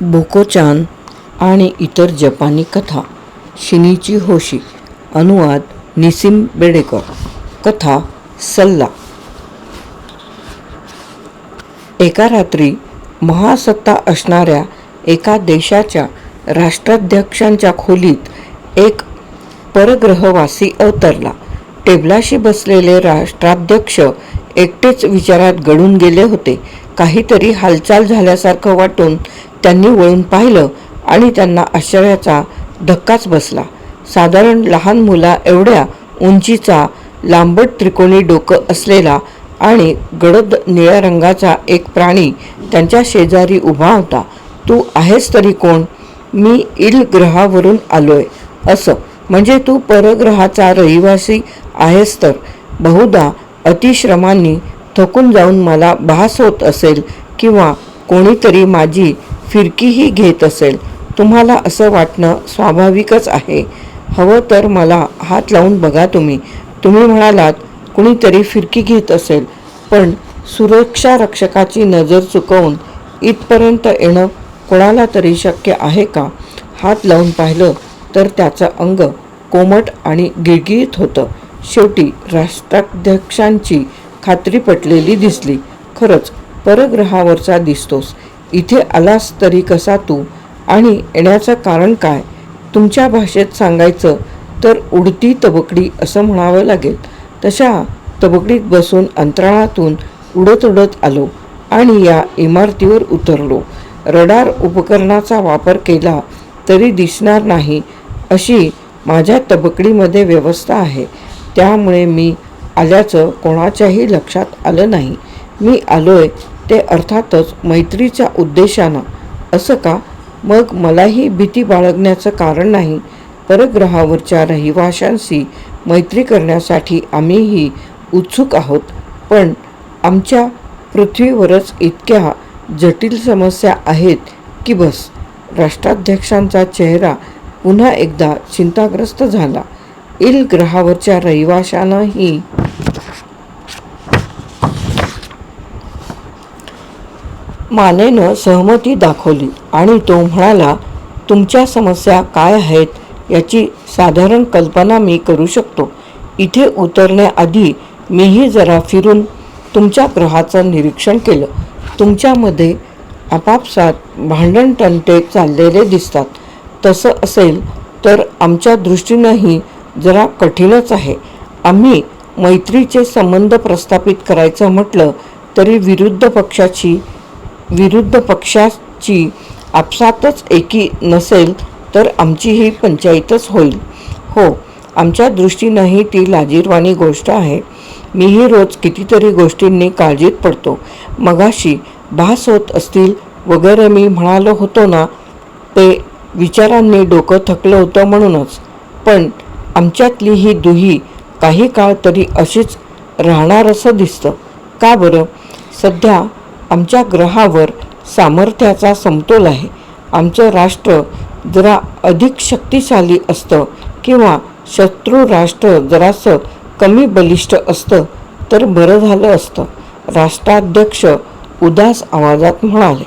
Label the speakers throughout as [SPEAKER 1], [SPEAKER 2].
[SPEAKER 1] बोकोचान आणि इतर जपानी कथा शिनीची होशी अनुवाद निसिम बेडेकर कथा सल्ला. एका रात्री महासत्ता असणाऱ्या एका देशाच्या राष्ट्राध्यक्षांच्या खोलीत एक परग्रहवासी अवतरला. टेबलाशी बसलेले राष्ट्राध्यक्ष एकटेच विचारात गळून गेले होते. काहीतरी हालचाल झाल्यासारखं वाटून त्यांनी वळून पाहिलं आणि त्यांना आश्चर्याचा धक्काच बसला. साधारण लहान मुला एवढ्या उंचीचा लांबट त्रिकोणी डोकं असलेला आणि गडद निळ्या रंगाचा एक प्राणी त्यांच्या शेजारी उभा होता. तू आहेस तरी कोण? मी इल ग्रहावरून आलोय. असं? म्हणजे तू परग्रहाचा रहिवासी आहेस तर? बहुधा अतिश्रमांनी थकून जाऊन मला भास होत असेल किंवा कोणीतरी माझी फिरकीही घेत असेल. तुम्हाला असं वाटणं स्वाभाविकच आहे. हवं तर मला हात लावून बघा तुम्ही. तुम्ही म्हणालात कुणीतरी फिरकी घेत असेल. पण सुरक्षा रक्षकाची नजर चुकवून इथपर्यंत येणं कोणाला तरी शक्य आहे का? हात लावून पाहिलं तर त्याचं अंग कोमट आणि गिळगिळीत होतं. शेवटी राष्ट्राध्यक्षांची खात्री पटलेली दिसली. खरंच परग्रहावरचा दिसतोस. इथे आलास तरी कसा तू? आणि येण्याचं कारण काय? तुमच्या भाषेत सांगायचं तर उडती तबकडी असं म्हणावं लागेल. तशा तबकडीत बसून अंतराळातून उडत उडत आलो आणि या इमारतीवर उतरलो. रडार उपकरणाचा वापर केला तरी दिसणार नाही अशी माझ्या तबकडीमध्ये व्यवस्था आहे. त्यामुळे मी आल्याचं कोणाच्याही लक्षात आलं नाही. मी आलोय ते अर्थातच मैत्रीच्या उद्देशानं. असं का? मग मलाही भीती बाळगण्याचं कारण नाही. परग्रहावरच्या रहिवाशांशी मैत्री करण्यासाठी आम्हीही उत्सुक आहोत. पण आमच्या पृथ्वीवरच इतक्या जटिल समस्या आहेत की बस. राष्ट्राध्यक्षांचा चेहरा पुन्हा एकदा चिंताग्रस्त झाला. इल ग्रहावरच्या रहिवाशांनाही मानेनं सहमती दाखवली आणि तो म्हणाला तुमच्या समस्या काय आहेत याची साधारण कल्पना मी करू शकतो. इथे उतरण्याआधी मीही जरा फिरून तुमच्या ग्रहाचं निरीक्षण केलं. तुमच्यामध्ये आपापसात भांडण तंटे चाललेले दिसतात. तसं असेल तर आमच्या दृष्टीनंही जरा कठीणच आहे. आम्ही मैत्रीचे संबंध प्रस्थापित करायचं म्हटलं तरी विरुद्ध पक्षाची विरुद्ध पक्षाची आपसातच एकी नसेल तर आमची ही पंचायतच होईल. हो आमच्या दृष्टीनंही ती लाजीरवाणी गोष्ट आहे. मीही रोज कितीतरी गोष्टींनी काळजीत पडतो. मगाशी भास होत असतील वगैरे मी म्हणालो होतो ना ते विचारांनी डोकं थकलं होतं म्हणूनच. पण आमच्यातली ही दुही काही काळ तरी अशीच राहणार असं दिसतं. का बरं? सध्या आमच्या ग्रहावर सामर्थ्याचा समतोल आहे. आमचं राष्ट्र जरा अधिक शक्तिशाली असतं किंवा शत्रू राष्ट्र जरासं कमी बलिष्ठ असतं तर बरं झालं असतं. राष्ट्राध्यक्ष उदास आवाजात म्हणाले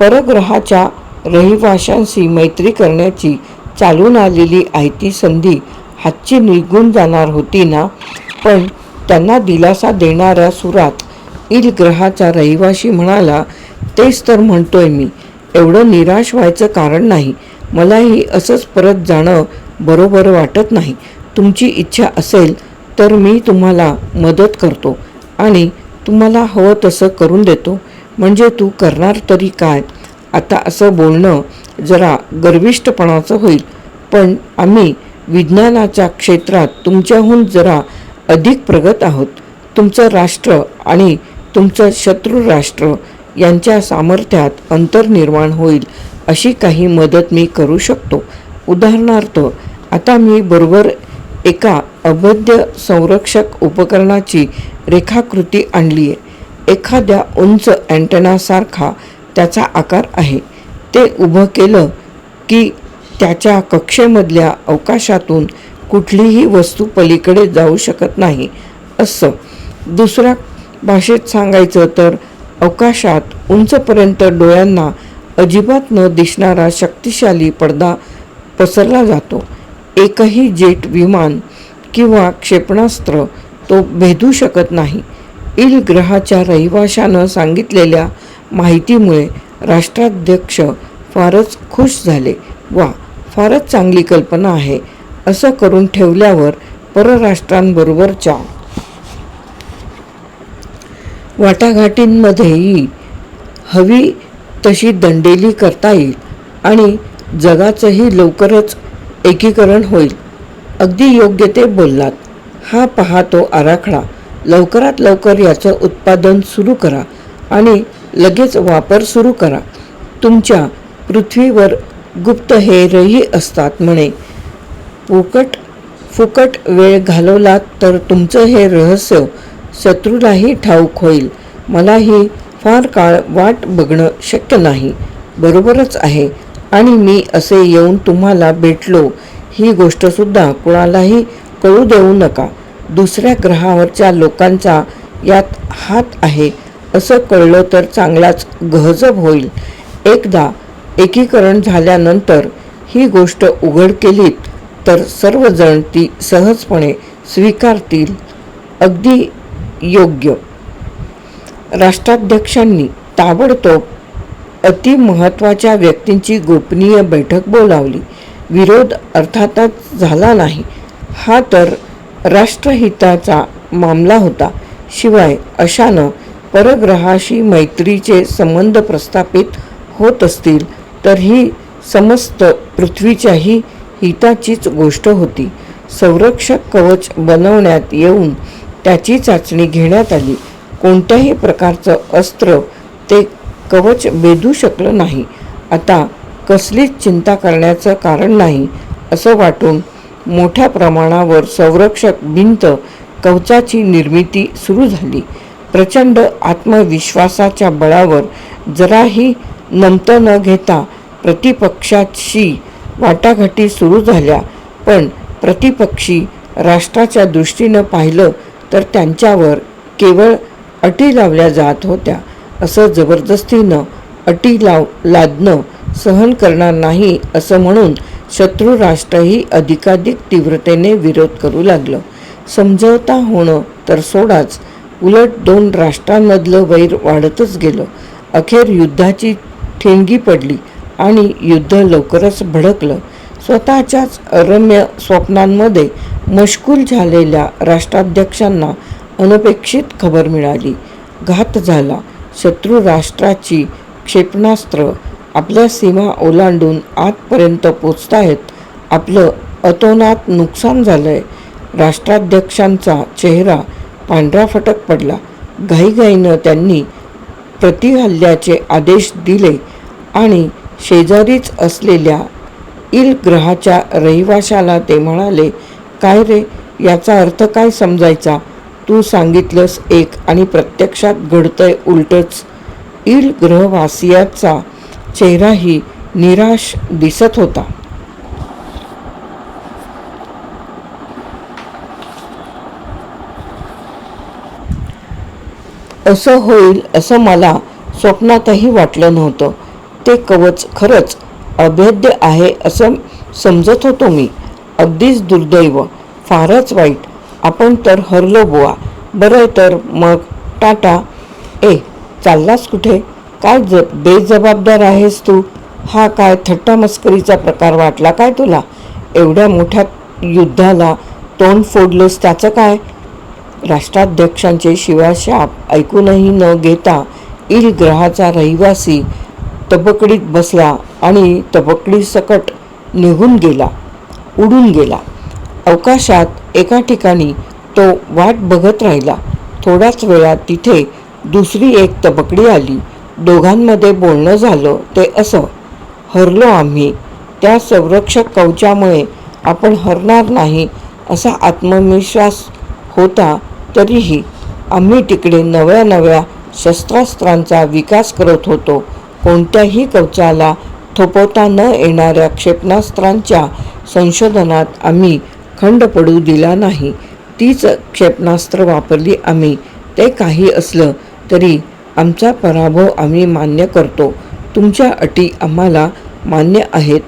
[SPEAKER 1] परग्रहाच्या रहिवाशांशी मैत्री करण्याची चालून आलेली आयती संधी हातची निघून जाणार होती ना? पण त्यांना दिलासा देणाऱ्या सुरात इल ग्रहाचा रहिवाशी म्हणाला तेच तर म्हणतोय मी. एवढं निराश व्हायचं कारण नाही. मलाही असंच परत जाणं बरोबर वाटत नाही. तुमची इच्छा असेल तर मी तुम्हाला मदत करतो आणि तुम्हाला हवं तसं करून देतो. म्हणजे तू करणार तरी काय? आता असं बोलणं जरा गर्विष्टपणाचं होईल. पण आम्ही विज्ञानाच्या क्षेत्रात तुमच्याहून जरा अधिक प्रगत आहोत. तुमचं राष्ट्र आणि तुमचं शत्रू राष्ट्र यांच्या सामर्थ्यात अंतर निर्माण होईल अशी काही मदत मी करू शकतो. उदाहरणार्थ आता मी बरोबर एका अभेद्य संरक्षक उपकरणाची रेखाकृती आणली आहे. एखाद्या उंच अँटेनासारखा त्याचा आकार आहे. ते उभं केलं की त्याच्या कक्षेमधल्या अवकाशातून कुठलीही वस्तू पलीकडे जाऊ शकत नाही. असं. दुसऱ्या भाषेत सांगायचं तर अवकाशात उंचपर्यंत डोळ्यांना अजिबात न दिसणारा शक्तिशाली पडदा पसरला जातो. एकही जेट विमान किंवा क्षेपणास्त्र तो भेदू शकत नाही. इल ग्रहाच्या रहिवाशानं सांगितलेल्या माहितीमुळे राष्ट्राध्यक्ष फारच खुश झाले. वा फारच चांगली कल्पना आहे. असं करून ठेवल्यावर परराष्ट्रांबरोबरच्या वाटाघाटींमध्येही हवी तशी दंडेली करता येईल आणि जगाचंही लवकरच एकीकरण होईल. अगदी योग्य ते बोललात. हा पहा तो आराखडा. लवकरात लवकर याचं उत्पादन सुरू करा आणि लगेच वापर सुरू करा. तुमच्या पृथ्वीवर गुप्त हेरही असतात म्हणे. फुकट फुकट वेळ घालवलात तर तुमचं हे रहस्य शत्रूलाही ठाऊक होईल. मलाही फार काळ वाट बघणं शक्य नाही. बरोबरच आहे. आणि मी असे येऊन तुम्हाला भेटलो ही गोष्टसुद्धा कुणालाही कळू देऊ नका. दुसऱ्या ग्रहावरच्या लोकांचा यात हात आहे. असं कळलं तर चांगलाच गहजब होईल. एकदा एकीकरण झाल्यानंतर ही गोष्ट उघड केलीत तर सर्वजण ती सहजपणे स्वीकारतील. अगदी योग्य. राष्ट्राध्यक्षांनी ताबडतोब अतिमहत्त्वाच्या व्यक्तींची गोपनीय बैठक बोलावली. विरोध अर्थातच झाला नाही. हा तर राष्ट्रहिताचा मामला होता. शिवाय अशानं परग्रहाशी मैत्रीचे संबंध प्रस्थापित होत असतील तर ही समस्त पृथ्वीच्याही हिताचीच गोष्ट होती. संरक्षक कवच बनवण्यात येऊन त्याची चाचणी घेण्यात आली. कोणत्याही प्रकारचं अस्त्र ते कवच बेधू शकलं नाही. आता कसलीच चिंता करण्याचं कारण नाही असं वाटून मोठ्या प्रमाणावर संरक्षक भिंत कवचाची निर्मिती सुरू झाली. प्रचंड आत्मविश्वासाच्या बळावर जराही नमत न घेता प्रतिपक्षाशी वाटाघाटी सुरू झाल्या. पण प्रतिपक्षी राष्ट्राच्या दृष्टीनं पाहिलं तर त्यांच्यावर केवळ अटी लावल्या जात होत्या. असं जबरदस्तीनं अटी लाव लादणं सहन करणार नाही असं म्हणून शत्रू राष्ट्रही अधिकाधिक तीव्रतेने विरोध करू लागलं. समझौता होणं तर सोडाच उलट दोन राष्ट्रांमधलं वैर वाढतच गेलं. अखेर युद्धाची ठेंगी पडली आणि युद्ध लवकरच भडकलं. स्वतःच्याच अरम्य स्वप्नांमध्ये मशकूल झालेल्या राष्ट्राध्यक्षांना अनपेक्षित खबर मिळाली. घात झाला. शत्रू राष्ट्राची क्षेपणास्त्र आपल्या सीमा ओलांडून आतपर्यंत पोचतायत आपलं अतोनात नुकसान झालंय. राष्ट्राध्यक्षांचा चेहरा पांढरा फटक पडला. घाईघाईनं त्यांनी प्रतिहल्ल्याचे आदेश दिले आणि शेजारीच असलेल्या इल ग्रहाच्या रहिवाशाला ते म्हणाले काय रे? याचा अर्थ काय समजायचा? तू सांगितलंस एक आणि प्रत्यक्षात घडतंय उलटच. इल ग्रहवासियाचा चेहराही निराश दिसत होता. असं होईल असं मला स्वप्नातही वाटलं नव्हतं. ते कवच खरंच अभेद्य आहे असं समजत होतो मी. अगदीच दुर्दैव. फारच वाईट. आपण तर हरलो बुवा. बरं तर मग टाटा. ए चाललास कुठे? काय ज बेजबाबदार आहेस तू? हा काय थट्टा मस्करीचा प्रकार वाटला काय तुला? एवढ्या मोठ्या युद्धाला तोंड फोडलंस त्याचं काय? राष्ट्राध्यक्षांचे शिवाशाप ऐकूनही न घेता इल ग्रहाचा रहिवासी तबकडीत बसला आणि तबकडीसकट निघून गेला. उडून गेला. अवकाशात एका ठिकाणी तो वाट बघत राहिला. थोड्याच वेळात तिथे दुसरी एक तबकडी आली. दोघांमध्ये बोलणं झालं ते असं. हरलो आम्ही. त्या संरक्षक कवचामुळे आपण हरणार नाही असा आत्मविश्वास होता तरीही आम्ही तिकडे नव्या नव्या शस्त्रास्त्रांचा विकास करत होतो. कोणत्याही कवचाला थोपवता न येणाऱ्या क्षेपणास्त्रांच्या संशोधनात आम्ही खंड पडू दिला नाही. तीच क्षेपणास्त्र वापरली आम्ही. ते काही असलं तरी आमचा पराभव आम्ही मान्य करतो. तुमच्या अटी आम्हाला मान्य आहेत.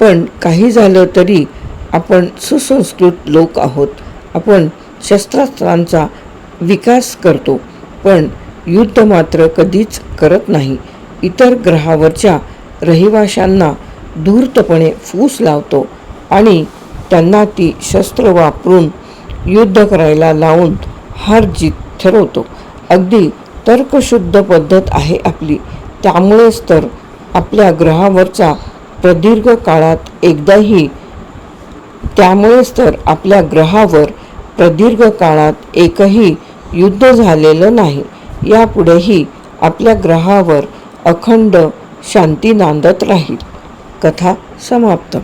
[SPEAKER 1] पण काही झालं तरी आपण सुसंस्कृत लोक आहोत. आपण शस्त्रास्त्रांचा विकास करतो. पण युद्ध मात्र कधीच करत नाही. इतर ग्रहावरच्या रहिवाशांना धूर्तपणे फूस लावतो आणि त्यांना ती शस्त्र वापरून युद्ध करायला लावून हार जीत ठरवतो. अगदी तर्कशुद्ध पद्धत आहे आपली. त्यामुळेच तर आपल्या ग्रहावरचा प्रदीर्घ काळात एकदाही त्यामुळेच तर आपल्या ग्रहावर प्रदीर्घ काळात एकही युद्ध झालेलं नाही. यापुढेही आपल्या ग्रहावर अखंड शांती नांदत राहील. कथा समाप्त.